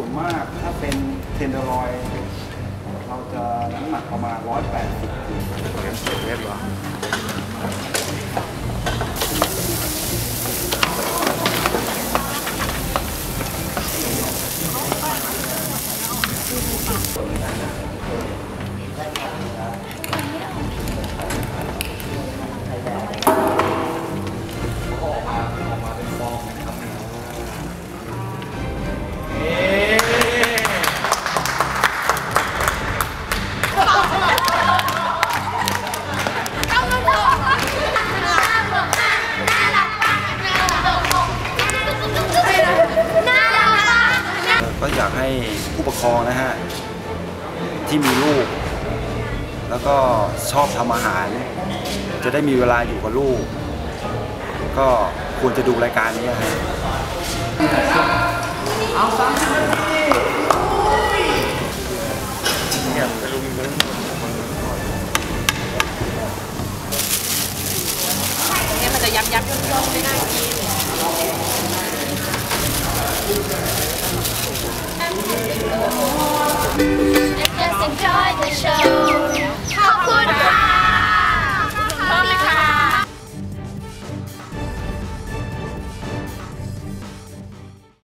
วนมากถ้าเป็นเทนเดอร์ลอย เราจะน้ำหนักประมาณ 180เป็นเศษเล็บเหรอ ก็อยากให้ผู้ปกครองนะฮะที่มีลูก แล้วก็ชอบทำอาหาร จะได้มีเวลาอยู่กับลูก ก็ควรจะดูรายการนี้ฮะเนี่ยไม่รู้มีเรื่องเนี่ยมันจะยับยับย่นย่นไม่น่ากิน Thank you.